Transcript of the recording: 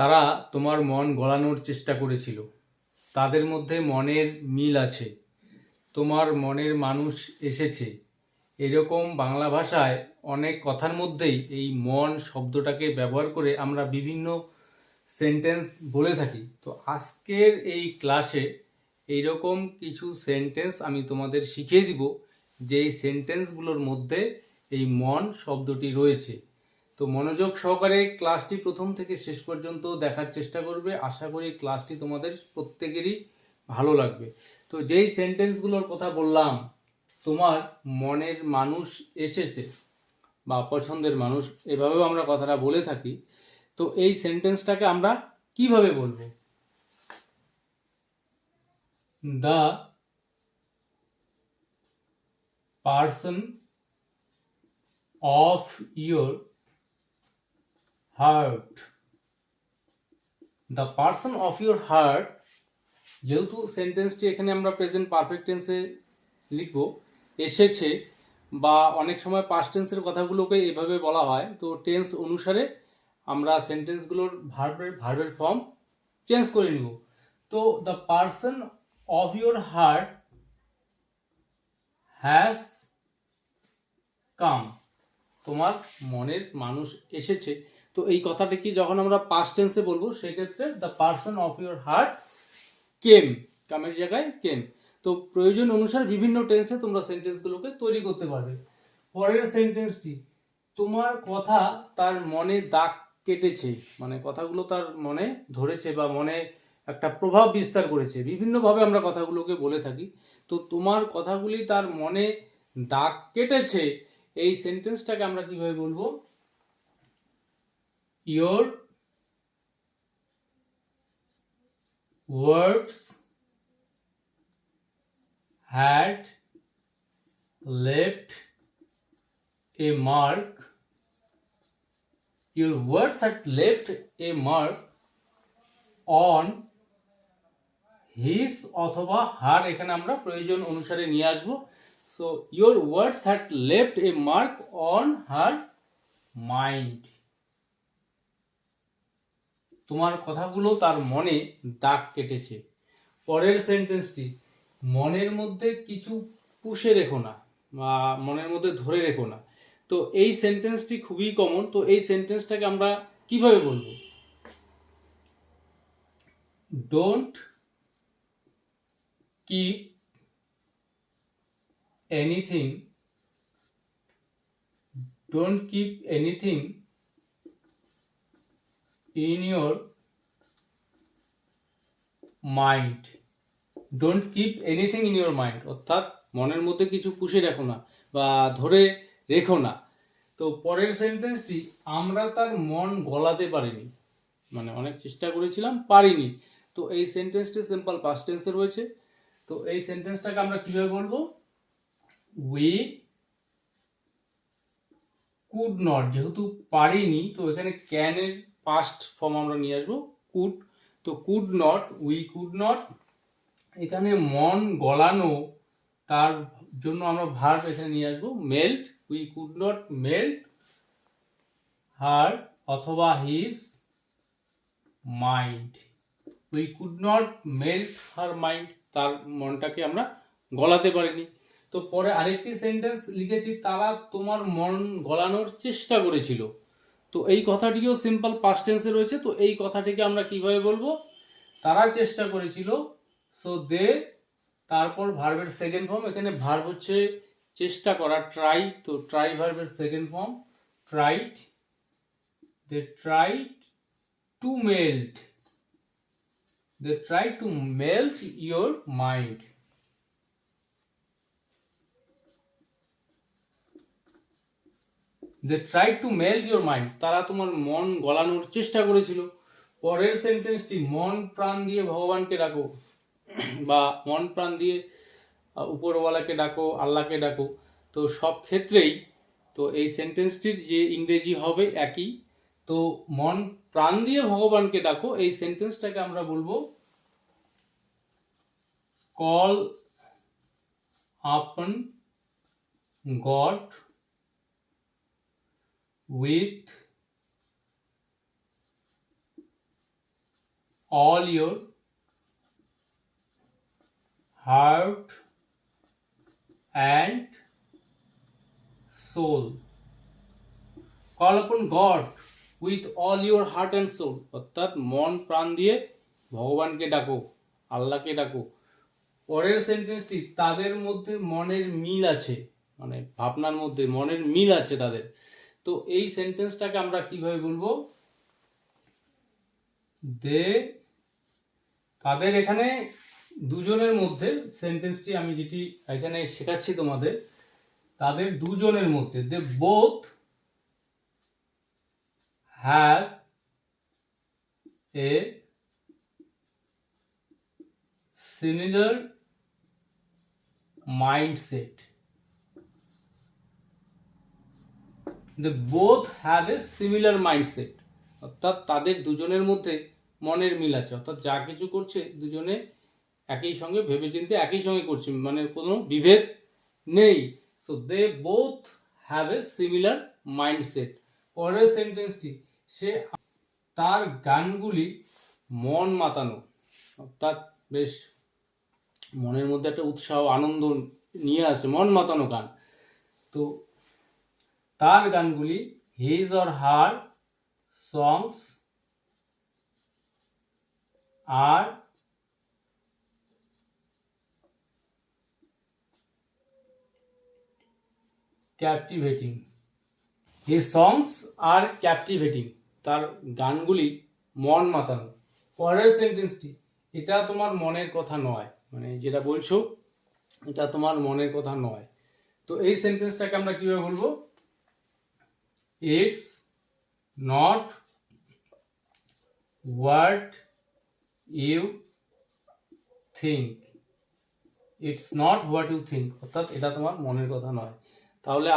তারা তোমার মন গলানোর চেষ্টা করেছিল। তাদের মধ্যে মনের মিল আছে। তোমার মনের মানুষ এসেছে। এরকম বাংলা ভাষায় অনেক কথার মধ্যেই এই মন শব্দটাকে ব্যবহার করে আমরা বিভিন্ন সেন্টেন্স বলে থাকি। তো আজকের এই ক্লাসে এইরকম কিছু সেন্টেন্স আমি তোমাদের শিখিয়ে দিব যে এই সেন্টেন্সগুলোর মধ্যে এই মন শব্দটি রয়েছে। তো মনোযোগ সহকারে ক্লাসটি প্রথম থেকে শেষ পর্যন্ত দেখার চেষ্টা করবে। আশা করি ক্লাসটি তোমাদের প্রত্যেকেরই ভালো লাগবে। তো যেই সেন্টেন্সগুলোর কথা বললাম, তোমার মনের মানুষ এসেছে বা পছন্দের মানুষ, এভাবেও আমরা কথাটা বলে থাকি। তো এই সেন্টেন্সটাকে আমরা কীভাবে বলব? The person of your heart the person of your heart যেহেতু সেন্টেন্সটি এখানে আমরা প্রেজেন্ট পারফেক্ট টেন্সে লিখব, এসেছে বা অনেক সময় পাস্ট টেন্সের কথাগুলোকে এভাবে বলা হয়, তো টেন্স অনুসারে আমরা সেন্টেন্সগুলোর ভার্বের ভার্বের ফর্ম চেঞ্জ করে নিব। তো the person of your heart has come তোমার মনের মানুষ এসেছে। তো এই কথাটি কি যখন আমরা পাস্ট টেন্সে বলব, সেক্ষেত্রে the person of your heart came কামের জায়গায় কেম তো প্রয়োজন অনুসারে বিভিন্ন টেন্সে তোমরা সেন্টেন্সগুলোকে তৈরি করতে পারবে। পরের সেন্টেন্সটি তোমার কথা তার মনে দাগ কেটেছে মানে কথাগুলো তার মনে ধরেছে বা মনে একটা প্রভাব বিস্তার করেছে। বিভিন্নভাবে আমরা কথাগুলোকে বলে থাকি। তো তোমার কথাগুলি তার মনে দাগ কেটেছে, এই সেন্টেন্সটাকে আমরা কীভাবে বলব? Your words had left a mark. Your words had left a mark on his অথবা হার এখানে আমরা প্রয়োজন অনুসারে নিয়ে আসব। So your words had left a mark on her mind তোমার কথাগুলো তার মনে দাগ কেটেছে। পরের সেন্টেন্সটি মনের মধ্যে কিছু পুষে রেখো না, বা মনের মধ্যে ধরে রেখো না। তো এই সেন্টেন্সটি খুবই কমন তো এই সেন্টেন্সটাকে আমরা কীভাবে বলব? Don't keep anything don't keep anything in your mind. Don't keep anything in your mind অর্থাৎ মনের মধ্যে কিছু পুষে রাখো না বা ধরে রেখো না। তো পরের সেন্টেন্সটি আমরা তার মন গলাতে পারিনি। মানে অনেক চেষ্টা করেছিলাম, পারিনি। তো এই সেন্টেন্সটি সিম্পল পাস্ট টেন্সে রয়েছে। তো এই সেন্টেন্সটাকে আমরা কীভাবে বলব? উই কুড নট যেহেতু পারিনি, তো এখানে ক্যানের পাস্ট ফর্ম আমরা নিয়ে আসব কুড তো could not we could not এখানে মন গলানো তার জন্য আমরা ভার্ব এখানে নিয়ে আসব melt we could not melt her অথবা his mind we could not melt her mind তার মনটাকে আমরা গলাতে পারিনি। তো পরে আরেকটি সেন্টেন্স লিখেছি, তারা তোমার মন গলানোর চেষ্টা করেছিল। তো এই কথাটিও সিম্পল পাস্ট টেন্সে রয়েছে, তো এই কথাটিকে আমরা কীভাবে বলব? তারা চেষ্টা করেছিল সো দে তারপর ভার্বের সেকেন্ড ফর্ম এখানে ভার্ব হচ্ছে চেষ্টা করা ট্রাই তো ট্রাই ভার্বের second form tried they tried to melt they try to melt your mind they try to melt your mind তারা তোমার মন গলানোর চেষ্টা করেছিল। পরের সেন্টেন্সটি মন প্রাণ দিয়ে ভগবানকে ডাকো। বা মন প্রাণ দিয়ে উপরওয়ালাকে ডাকো, আল্লাহকে ডাকো। তো সব ক্ষেত্রেই, তো এই সেন্টেন্সটির যে ইংরেজি হবে একই। তো মন প্রাণ দিয়ে ভগবানকে ডাকো, এই সেন্টেন্সটাকে আমরা বলব call upon God with all your heart and soul. Call upon god with all your heart and soul. অর্থাৎ মন, প্রাণ দিয়ে ভগবানকে ডাকো, আল্লাহকে ডাকো। পরের সেন্টেন্সটি তাদের মধ্যে মনের মিল আছে। মানে ভাবনার মধ্যে মনের মিল আছে তাদের। তো এই সেন্টেন্সটাকে আমরা কীভাবে বলব? দে তাদের এখানে? দুজনের মধ্যে সেন্টেন্সটি আমি যেটি এখানে শেখাচ্ছি তোমাদের, তাদের দুজনের মধ্যে, they both have a similar mindset they both have a similar mindset অর্থাৎ তাদের দুজনের মধ্যে মনের মিল আছে। অর্থাৎ যা কিছু করছে দুজনে একই সঙ্গে ভেবে ভেবেচিন্তে একই সঙ্গে করছে মানে কোনো বিভেদ নেই। So they both have a similar mindset পরের সেন্টেন্সটি সে তার গানগুলি মন মাতানো। অর্থাৎ বেশ মনের মধ্যে একটা উৎসাহ, আনন্দ নিয়ে আসে, মন মাতানো গান। তো তার গানগুলি his or her songs are captivating his songs are captivating. তার গানগুলি মন মাতানো। পরের সেন্টেন্সটি এটা তোমার মনের কথা নয়। মানে যেটা বলছো, এটা তোমার মনের কথা নয়। তো এই সেন্টেন্সটাকে আমরা কীভাবে বলব? It's not what you think it's not what you think অর্থাৎ এটা তোমার মনের কথা নয় তাহলে